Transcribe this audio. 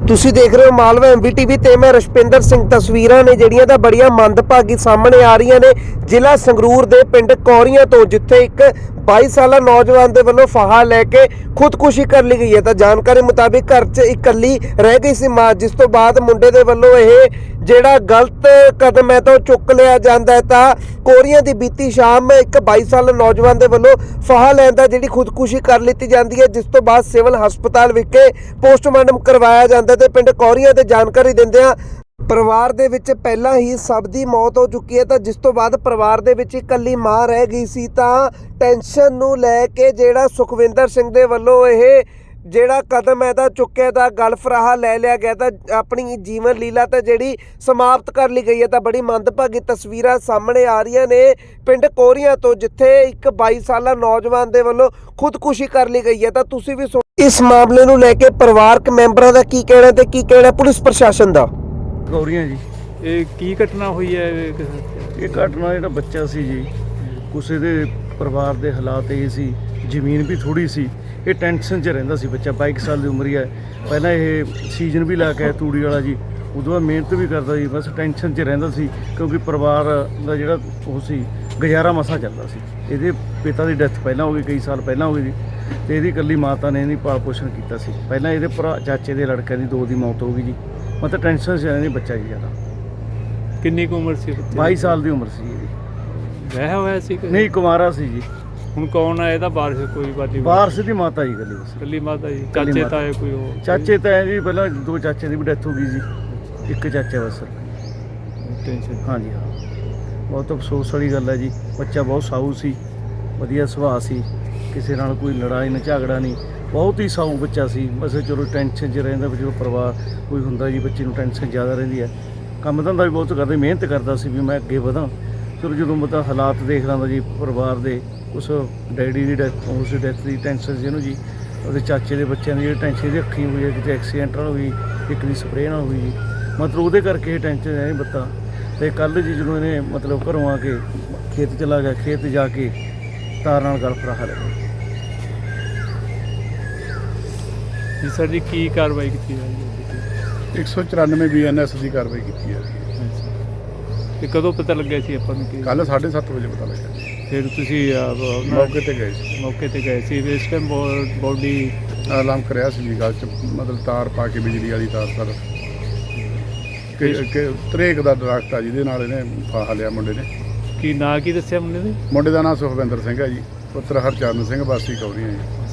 ਤੁਸੀਂ ਦੇਖ ਰਹੇ ਹੋ ਮਾਲਵਾ ਐਮਬੀਟੀਵੀ ਤੇ ਮੈਂ ਰਸ਼ਪਿੰਦਰ ਸਿੰਘ, ਤਸਵੀਰਾਂ ਨੇ ਜਿਹੜੀਆਂ ਤਾਂ ਬੜੀਆਂ ਮੰਦਭਾਗੀ ਸਾਹਮਣੇ ਆ ਰਹੀਆਂ ਨੇ ਜ਼ਿਲ੍ਹਾ ਸੰਗਰੂਰ ਦੇ ਪਿੰਡ ਕੌਰੀਆਂ ਤੋਂ, ਜਿੱਥੇ ਇੱਕ 22 ਸਾਲਾ ਨੌਜਵਾਨ ਦੇ ਵੱਲੋਂ ਫਾਹਾ ਲੈ ਕੇ ਖੁਦਕੁਸ਼ੀ ਕਰ ਲਈ ਗਈ ਹੈ। ਤਾਂ ਜਾਣਕਾਰੀ ਮੁਤਾਬਿਕ ਘਰ 'ਚ ਇਕੱਲੀ ਰਹਿ ਗਈ ਸੀ ਮਾਂ, ਜਿਸ ਤੋਂ ਬਾਅਦ ਮੁੰਡੇ ਦੇ ਵੱਲੋਂ ਇਹ ਜਿਹੜਾ ਗਲਤ ਕਦਮ ਹੈ ਤਾਂ ਉਹ ਚੁੱਕ ਲਿਆ ਜਾਂਦਾ ਤਾਂ ਕੋਰੀਆਂ ਦੀ ਬੀਤੀ ਸ਼ਾਮ ਇੱਕ 22 ਸਾਲਾ ਨੌਜਵਾਨ ਦੇ ਵੱਲੋਂ ਫਾਹਾ ਲੈਣ ਦਾ ਜਿਹੜੀ ਖੁਦਕੁਸ਼ੀ ਕਰ ਲਿੱਤੀ ਜਾਂਦੀ ਹੈ, ਜਿਸ ਤੋਂ ਬਾਅਦ ਸਿਵਲ ਹਸਪਤਾਲ ਵਿਖੇ ਪੋਸਟਮਾਰਟਮ ਕਰਵਾਇਆ ਜਾਂਦਾ ਤੇ ਪਿੰਡ ਕੌਰੀਆਂ ਤੇ ਜਾਣਕਾਰੀ ਦਿੰਦਿਆਂ ਪਰਿਵਾਰ ਦੇ ਵਿੱਚ ਪਹਿਲਾਂ ਹੀ ਸਭ ਦੀ ਮੌਤ ਹੋ ਚੁੱਕੀ ਹੈ ਤਾਂ ਜਿਸ ਤੋਂ ਬਾਅਦ ਪਰਿਵਾਰ ਦੇ ਵਿੱਚ ਇਕੱਲੀ ਮਾਂ ਰਹਿ ਗਈ ਸੀ ਤਾਂ ਟੈਨਸ਼ਨ ਨੂੰ ਲੈ ਕੇ ਜਿਹੜਾ ਸੁਖਵਿੰਦਰ ਸਿੰਘ ਦੇ ਵੱਲੋਂ ਇਹ ਜਿਹੜਾ ਕਦਮ ਹੈ ਤਾਂ ਚੁੱਕਿਆ ਤਾਂ ਗਲਫ ਰਾਹ ਲੈ ਲਿਆ ਗਿਆ ਤਾਂ ਆਪਣੀ ਜੀਵਨ ਲੀਲਾ ਤਾਂ ਜਿਹੜੀ ਸਮਾਪਤ ਕਰ ਲਈ ਗਈ ਹੈ ਤਾਂ ਬੜੀ ਮੰਦਭਾਗੀ ਤਸਵੀਰਾਂ ਸਾਹਮਣੇ ਆ ਰਹੀਆਂ ਨੇ ਪਿੰਡ ਕੋਰੀਆਂ ਤੋਂ, ਜਿੱਥੇ ਇੱਕ 22 ਸਾਲਾ ਨੌਜਵਾਨ ਦੇ ਵੱਲੋਂ ਖੁਦਕੁਸ਼ੀ ਕਰ ਲਈ ਗਈ ਹੈ ਤਾਂ ਤੁਸੀਂ ਵੀ ਸੁਣ- ਇਸ ਮਾਮਲੇ ਨੂੰ ਲੈ ਕੇ ਪਰਿਵਾਰਕ ਮੈਂਬਰਾਂ ਦਾ ਕੀ ਕਹਿਣਾ ਤੇ ਕੀ ਕਹਿਣਾ ਪੁਲਿਸ ਪ੍ਰਸ਼ਾਸਨ ਦਾ? ਗੌਰੀਆਂ ਜੀ। ਇਹ ਕੀ ਘਟਨਾ ਹੋਈ ਹੈ ਇਹ ਕਿਸ- ਇਹ ਘਟਨਾ ਜਿਹੜਾ ਬੱਚਾ ਸੀ ਜੀ ਕਿਸੇ ਦੇ ਪਰਿਵਾਰ ਦੇ ਹਾਲਾਤ ਇਹ ਸੀ ਜ਼ਮੀਨ ਵੀ ਥੋੜੀ ਸੀ ਇਹ ਟੈਨਸ਼ਨ 'ਚ ਰਹਿੰਦਾ ਸੀ ਬੱਚਾ 22 ਸਾਲ ਦੀ ਉਮਰ ਹੀ ਹੈ। ਪਹਿਲਾਂ ਇਹ ਸੀਜ਼ਨ ਵੀ ਲਾ ਕੇ ਆਇਆ ਤੂੜੀ ਵਾਲਾ ਜੀ ਉਦੋਂ ਬਾਅਦ ਮਿਹਨਤ ਵੀ ਕਰਦਾ ਸੀ ਬਸ ਟੈਨਸ਼ਨ 'ਚ ਰਹਿੰਦਾ ਸੀ ਕਿਉਂਕਿ ਪਰਿਵਾਰ ਦਾ ਜਿਹੜਾ ਉਹ ਸੀ ਗੁਜ਼ਾਰਾ ਮਸਾ ਚੱਲਦਾ ਸੀ। ਇਹਦੇ ਪਿਤਾ ਦੀ ਡੈਥ ਪਹਿਲਾਂ ਹੋ ਗਈ ਕਈ ਸਾਲ ਪਹਿਲਾਂ ਹੋ ਗਈ ਜੀ। ਤੇ ਇਹਦੀ ਇਕੱਲੀ ਮਾਤਾ ਨੇ ਇਹਦੀ ਪਾਲ ਪੋਸ਼ਣ ਕੀਤਾ ਸੀ। ਪਹਿਲਾਂ ਇਹਦੇ ਭਰਾ ਚਾਚੇ ਦੇ ਲੜਕੇ ਦੀ ਦੋ ਦੀ ਮੌਤ ਹੋ ਗਈ ਜੀ। ਮਤਲਬ ਟੈਨਸ਼ਨ 'ਚ ਰਹਿੰਦੀ ਬੱਚਾ ਜੀ ਜ਼ਿਆਦਾ। ਕਿੰਨੀ ਕੁ ਉਮਰ ਸੀ ਬੱਚੇ ਦੀ? 22 ਸਾਲ ਦੀ ਉਮਰ ਸੀ ਇਹਦੀ। ਵਿਆਹਿਆ ਹੋਇਆ ਸੀ ਕਿ ਨਹੀਂ ਕੁਮਾਰਾ ਸੀ ਜੀ। ਹੁਣ ਕੌਣ ਹੈ ਇਹਦਾ? ਵਾਰਿਸ ਕੋਈ ਬਾਦੀ ਵਾਰਸ ਦੀ ਮਾਤਾ ਜੀ ਗੱਲੀ ਕੱਲੀ ਮਾਤਾ ਜੀ। ਇਕੱਲੀ ਚਾਚੇ ਮਾਤਾ। ਤਾਏ ਕੋਈ ਹੋਰ? ਚਾਚੇ ਤਾਂ ਜੀ ਪਹਿਲਾਂ ਦੋ ਚਾਚੇ ਦੀ ਵੀ ਡੈਥ ਹੋ ਗਈ ਜੀ। ਇੱਕ ਚਾਚਾ ਬਸ। ਟੈਨਸ਼ਨ ਹਾਂਜੀ ਹਾਂ। ਬਹੁਤ ਅਫਸੋਸ ਵਾਲੀ ਗੱਲ ਹੈ ਜੀ। ਬੱਚਾ ਬਹੁਤ ਸਾਊ ਸੀ। ਵਧੀਆ ਸੁਭਾਅ ਸੀ। ਕਿਸੇ ਨਾਲ ਕੋਈ ਲੜਾਈ ਨਾ ਝਗੜਾ ਨਹੀਂ। ਬਹੁਤ ਹੀ ਸਾਊ ਬੱਚਾ ਸੀ। ਬਸ ਚਲੋ ਟੈਨਸ਼ਨ 'ਚ ਰਹਿੰਦਾ ਵੀ ਚਲੋ ਪਰਿਵਾਰ ਕੋਈ ਹੁੰਦਾ ਜੀ, ਬੱਚੇ ਨੂੰ ਟੈਨਸ਼ਨ ਜ਼ਿਆਦਾ ਰਹਿੰਦੀ ਹੈ। ਕੰਮ ਧੰਦਾ ਵੀ ਬਹੁਤ ਕਰਦੇ, ਮਿਹਨਤ ਕਰਦਾ ਸੀ ਵੀ ਮੈਂ ਅੱਗੇ ਵਧਾਂ। ਚਲੋ ਜਦੋਂ ਮਤਲਬ ਹਾਲਾਤ ਦੇਖ ਲਾਂਦਾ ਜੀ ਪਰਿਵਾਰ ਦੇ, ਉਸ ਡੈਡੀ ਦੀ ਡੈਥ ਉਸ ਡੈਥ ਦੀ ਟੈਨਸ਼ਨ ਸੀ ਇਹਨੂੰ ਜੀ। ਉਹਦੇ ਚਾਚੇ ਦੇ ਬੱਚਿਆਂ ਦੀ ਜਿਹੜੀ ਟੈਨਸ਼ਨ ਦੀ ਰੱਖੀ ਹੋਈ ਹੈ ਕਿਤੇ ਐਕਸੀਡੈਂਟ ਨਾਲ ਹੋਈ, ਇੱਕ ਦੀ ਸਪਰੇਅ ਨਾਲ ਹੋਈ ਜੀ। ਮਤਲਬ ਉਹਦੇ ਕਰਕੇ ਇਹ ਟੈਨਸ਼ਨ ਹੈ ਬੱਤਾ। ਤੇ ਕੱਲ ਜੀ ਜਦੋਂ ਇਹਨੇ ਮਤਲਬ ਘਰੋਂ ਆ ਕੇ ਖੇਤ ਚਲਾ ਗਿਆ, ਖੇਤ ਜਾ ਕੇ ਤਾਰ ਨਾਲ ਗਲ ਫਰਾਹਾ ਗਿਆ ਜੀ ਸਰ ਜੀ ਕੀ ਕਾਰਵਾਈ ਕੀਤੀ ਜਾ ਰਹੀ ਹੈ 194 ਬੀਐਨਐਸ ਦੀ ਕਾਰਵਾਈ ਕੀਤੀ ਹੈ। ਤੇ ਕਦੋਂ ਪਤਾ ਲੱਗਿਆ ਸੀ ਆਪਾਂ ਨੂੰ ਕਿ ਕੱਲ 7:30 ਵਜੇ ਪਤਾ ਲੱਗਾ ਫਿਰ ਤੁਸੀਂ ਅਹ, ਉਹਨਾਂ- ਮੌਕੇ ਤੇ ਗਏ ਸੀ। ਮੌਕੇ ਤੇ ਗਏ ਸੀ। ਇਸ ਟਾਈਮ ਬੋਡੀ ਅਲਾਰਮ ਕਰਿਆ ਸੀ ਜੀ ਗੱਲ ਚ। ਮਤਲਬ ਤਾਰ ਪਾ ਕੇ ਬਿਜਲੀ ਵਾਲੀ ਤਾਰ ਸਰ। ਕਿ ਤਰੇਕ ਦਾ ਦਰਖਤ ਆ ਜਿਹਦੇ ਨਾਲ ਇਹਨੇ ਫਾਹਾ ਲਿਆ ਮੁੰਡੇ ਨੇ। ਕੀ ਨਾਂ, ਕੀ ਦੱਸਿਆ ਮੁੰਡੇ ਨੇ? ਮੁੰਡੇ ਦਾ ਨਾਮ ਸੁਖਵਿੰਦਰ ਸਿੰਘ ਹੈ ਜੀ, ਪੁੱਤਰ ਹਰਚਰਨ ਸਿੰਘ, ਵਾਸੀ ਕੌਰੀਆਂ ਜੀ।